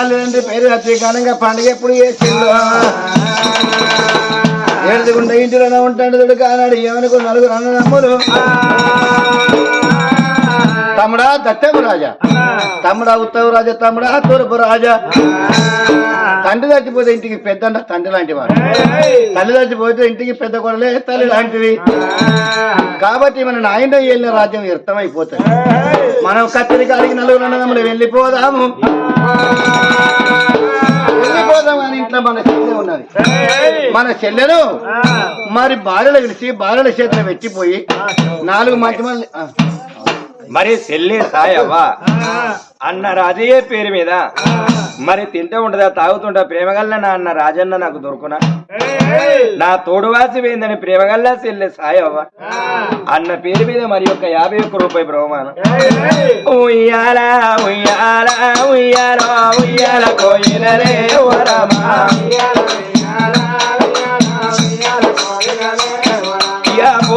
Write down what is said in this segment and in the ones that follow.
తల్లిదండ్రి పేరు వచ్చి ఘనంగా పండుగ ఎప్పుడు చేసిండు ఏడుగుండ ఇంటిలోనే ఉంటాడు దుడు కానాడు. ఏమనుకో నలుగురు అన్నదమ్ములు. తమ్ముడా దత్తము రాజా. తమ్ముడా ఉత్తవ రాజా తమ్ముడా తూర్పు రాజా. తండ్రి చచ్చిపోతే ఇంటికి పెద్ద తండ్రి లాంటి వాడు. తల్లి చచ్చిపోతే ఇంటికి పెద్ద కొడలే తల్లి లాంటిది. కాబట్టి మన నాయన వెళ్ళిన రాజ్యం వ్యర్థమైపోతుంది. మనం కత్తిరి కాడికి నలుగురు అన్నదమ్ములు వెళ్ళిపోదాము. వెళ్ళిపోదాం అని ఇంట్లో మన చెల్లె ఉన్నది. మన చెల్లెను మరి భార్యలు పిలిచి భార్యల చేతిలో పెట్టిపోయి నాలుగు మంచి మంది మరి చెల్లి సాయవ్వా అన్నారు అదే పేరు మీద. మరి తింటే ఉంటదా తాగుతుంటా ప్రేమగల్ల నా అన్న రాజన్న నాకు దొరుకునా? నా తోడువాసి పోయిందని ప్రేమగల్ల చెల్లి సాయవ్వ అన్న పేరు మీద మరి ఒక యాభై ఒక్క రూపాయి బహుమానం ఉయ్యాల ఉయ్యాల ఉయ్యాల ఉయ్యాల కోయిలరే వరమా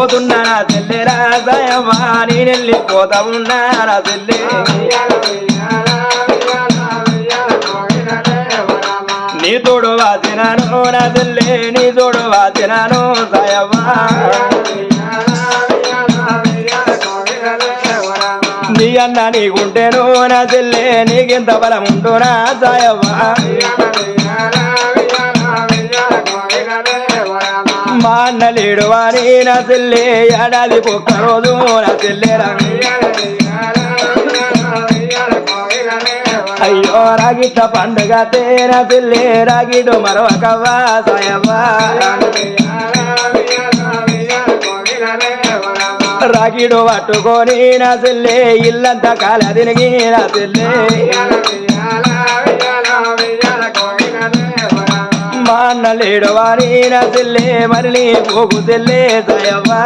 ఇక పోతున్నా నా నేను రాజయమ్మా నేనెళ్ళి నీ తోడు వాసినాను నా చెల్లె నీ తోడు వాసినాను సాయమ్మా నీ అన్న నీకుంటేను నా చెల్లె నీకింత బలం ఉంటున్నా సాయమ్మా అన్న లేడు వారి నా చెల్లె ఏడాది ఒక్క రోజు నా చెల్లెరా అయ్యో రాగిట పండుగ తేన పిల్లి రాగిడు మరొకవా సాయవ్వా. రాగిడు పట్టుకొని నా చెల్లె ఇల్లంతా కాల తిరిగి నా చెల్లె. అన్న లేడు వారి నా చెల్లె మరలి పోగు తెల్లే సాయవ్వా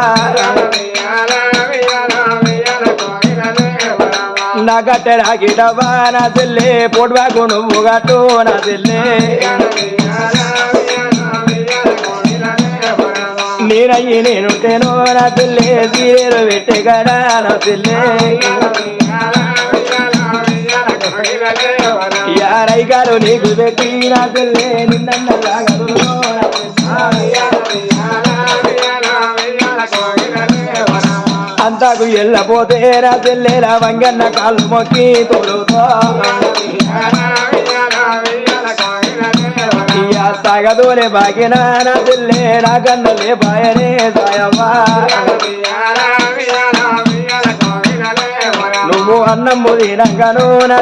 నా గట్టె రాగిడవా నా చెల్లె పొడవాకు నువ్వు గట్టు నా చెల్లె. నేనయ్యి నేనుంటేను నా చెల్లె సీరేరు పెట్టే గడా నా చెల్లె. యారై గారు నీకు పెట్టి నా చెల్లె నిన్నలాగదు అంతకు ఎల్లపోతే నా వంగన్న కాళ్ళు మొక్కి తోడుతో ఇయ్య సాగదోలే బాగిన నా చెల్లె నా కన్నలే బాయనే సాయమ్మా. నువ్వు అన్నము తినంగను నా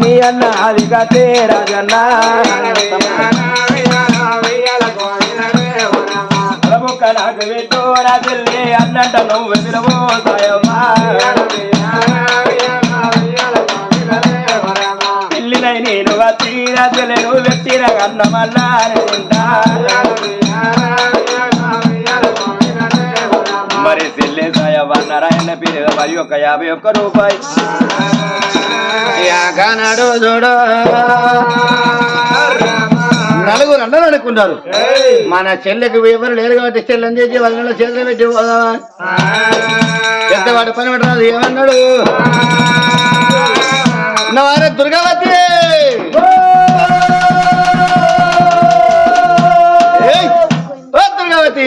నీ అన్న అది కట్టే రాజన్న ముక్క నాకు పెట్టు నా చెల్లె అన్నంట నువ్వు వినవో సాయమ్మా పిల్లినై నేను మరి చెల్లె సాయవ్వ నారాయణ పేరు మరి ఒక యాభై ఒక్క రూపాయి. యాగనాడు చూడు. నలుగురు అన్నలు అనుకున్నారు. మన చెల్లెకి ఎవరు లేరు కాబట్టి చెల్లెని చేసి వాళ్ళ చేతులు పెట్టి పెద్దవాడు పని పెట్టరాదు ఏమన్నాడు? నా వారే దుర్గావతి దుర్గావతి!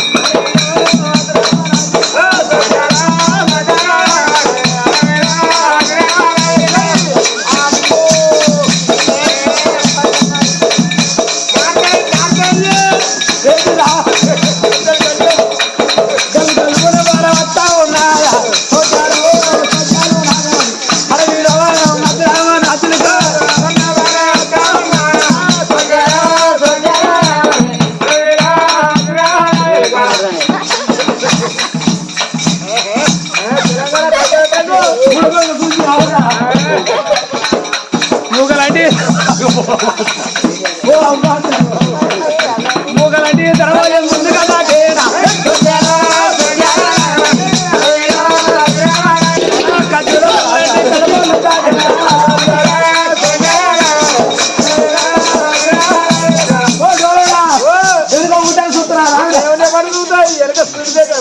మూగలంటే తర్వాత ముందు కదా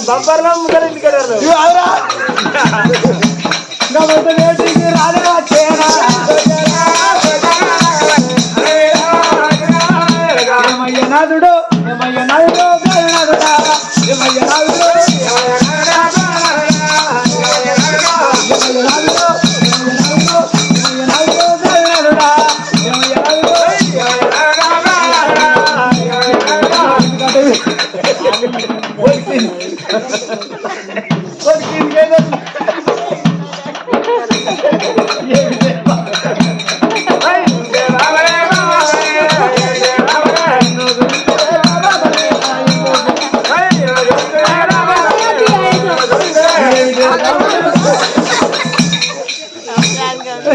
బంపర్లో ముందర ఇంటికి వెళ్ళారు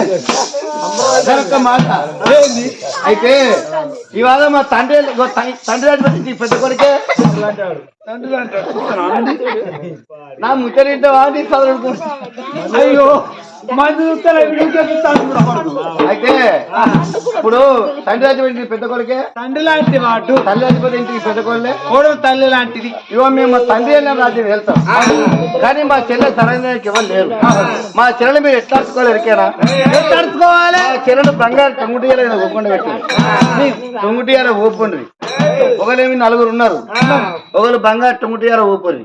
Yeah. సరొక్క మాట. అయితే ఇవాళ మా తండ్రి తండ్రి అటువంటి పెద్ద కొడుకే? తండ్రి అంటాడు. నా ముచ్చరింటావా నీ చదువు అయ్యో. అయితే ఇప్పుడు తండ్రి అటువంటి పెద్ద కొడుకే? తండ్రి లాంటి వాడు. తల్లి అధిపతి ఇంటికి పెద్ద కొడులే కోడలు తల్లి లాంటిది. ఇవో మేము మా తండ్రి అన్న రాజ్యం వెళ్తాం. కానీ మా చెల్లె సరైన ఎవరు లేరు. మా చెల్లెలు మీరు ఎట్లా అడుచుకోవాలి ఎరికేనా? తడుచుకోవాలి మా చెల్లెలు బంగారు తొంగుటియాల ఒప్పండి పెట్టింది తొంగుటియాల ఊపండి ఒకలేమి నలుగురు ఉన్నారు. ఒకరు బంగారు తొంగుటియాల ఊపరి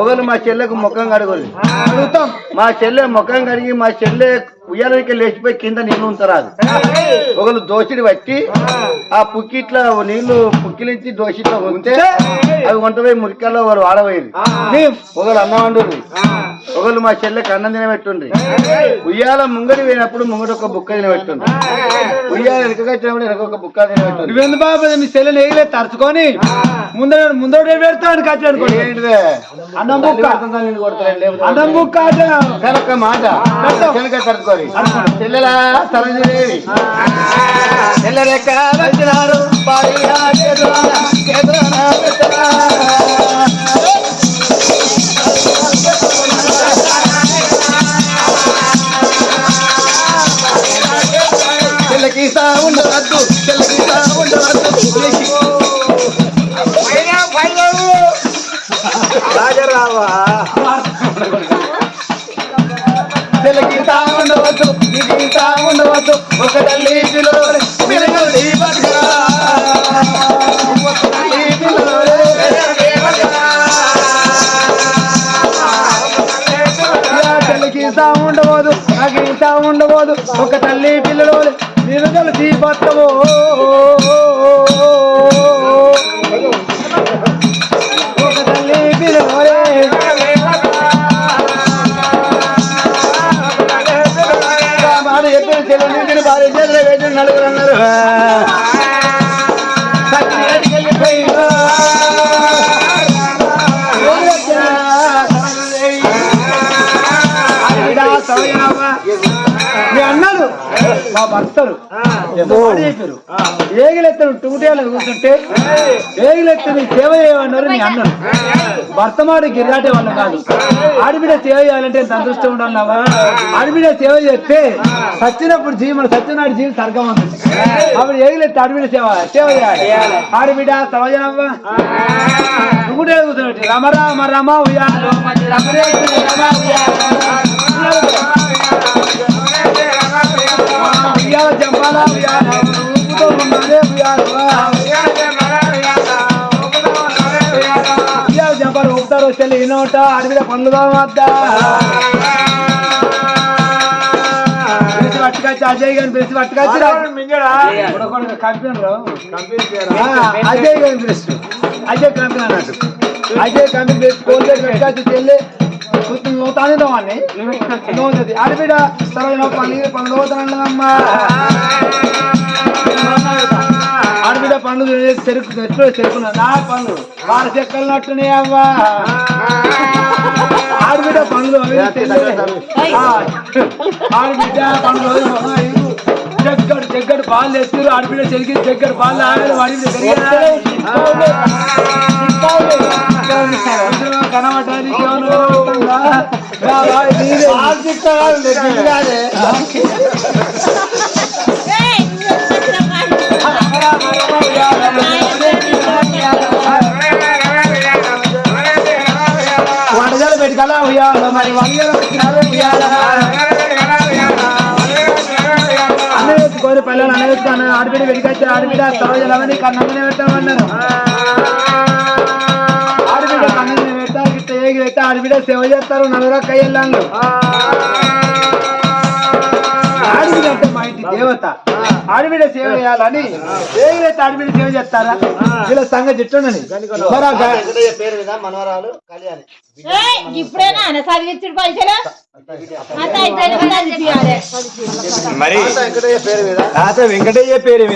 ఒకరు మా చెల్లెకు ముఖం అడుగుతాం. మా చెల్లె ముఖం కడిగి మా చెల్లె ఉయ్యాలకి లేచిపోయి కింద నీళ్ళు ఉంచరాదు. ఒకరు దోషిడి పట్టి ఆ పుక్కిట్ల నీళ్ళు పుక్కిలించి దోషిట్లో ఉంటే అవి వంటపోయి మురికల్లో వారు వాడబోయేది ఒకరు అన్నం వండుర్రి. ఒకరు మా చెల్లెకి అన్నం తినబెట్టుండ్రి. ఉయ్యాల ముంగడి పోయినప్పుడు ముంగడి ఒక బుక్క తినబెట్టుండ్రి. ఉయ్యాల వచ్చినప్పుడు వెనక ఒక బుక్క నువ్వెందు బాబు? మీ సెల్లెలు ఎగిలే తరుచుకొని. ముందర ముందర పెడతాను కచ్చి అనుకోండి. ఏంటిదే? అన్నం బుక్క అన్నం బుక్క కనుక మాట. వెనక తడుకోరి చెల్లెలా? సరోజిదేవి చెల్లెలెక్క వచ్చినారు? పాడిగా చేతులార, చేతులార నేను మా భర్తలు చెప్పారు ఏగిలెత్తను టుకుటేలు కూర్చుంటే ఏగిలెత్తని సేవ చేయమన్నారు మీ అన్నలు. భర్త మాట గిరాటే వల్ల కాదు. ఆడబిడ్డ సేవ చేయాలంటే ఎంత అదృష్టం ఉండాలన్నావా? ఆడబిడ్డ సేవ చేస్తే సచ్చినప్పుడు జీవి మన సత్యనాడు జీవి స్వర్గం ఉంటుంది అప్పుడు ఏగిలెత్తి ఆడబిడ్డ సేవ సేవ చేయాలి. ఆడబిడ్డ సవజనవ్వ టుకుటేలు కూర్చోబెట్టి రమ రామ రమ రమ ఉయ్యాల జంపాల ఉయ్యాల ఊపుతారు వచ్చి అడవిలో వద్దా పిలిచి పట్టుకొచ్చి అజయ్ గారిని పిలిచి పట్టుకొచ్చి కంపెనీ అజయ్ గారిని పిలుస్తు అజయ్ కంపెనీ అన్నట్టు అజయ్ కంపెనీ పిలిచి కోల్గేట్ పెట్టుకొచ్చి చెల్లి నువ్వు తానే వాడిని నువ్వు ఆడబిడ్డ తర్వాత పని పనులు పోతానమ్మా ఆడబిడ్డ పండ్లు తినేసి చెరుకు ఎట్లో చెరుకున్నా నా పండ్లు వారి చెక్కలు నట్టునే అవ్వా ఆడబిడ్డ పండ్లు అవి తినలే. ఆ, ఆడబిడ్డ పండ్లు బాల్ తెస్తారు ఆడపిల్ల చెలికి దగ్గర బాల్ ఆడాలి వాడి కనబడాలి వడదలు పెట్టుకలా ఉయ్యాల మరి వందలు ఉయ్యాల. పిల్లలు అనేస్తాను ఎత్తుకొని ఆడబిడ్డ వెలికొచ్చి ఆడబిడ్డ సరోజలవని కన్నంగానే పెట్టమన్నారు. ఆడబిడ్డ కన్నంగానే పెడతారు గిట్ట ఏగి పెట్టి ఆడబిడ్డ సేవ చేస్తారు నలుగురు కయ్యల్లాంగు దేవత ఆడబిడ్డ సేవ చేయాలని పెట్టి ఆడబిడ్డ సేవ చేస్తారా? వీళ్ళ సంగతి వెంకటయ్య పేరు మీద మనవరాలు కళ్యాణి. ఇప్పుడేనా? చదివించుడు పైసలు? మరి వెంకటయ్య పేరు మీద. వెంకటయ్య పేరు మీద.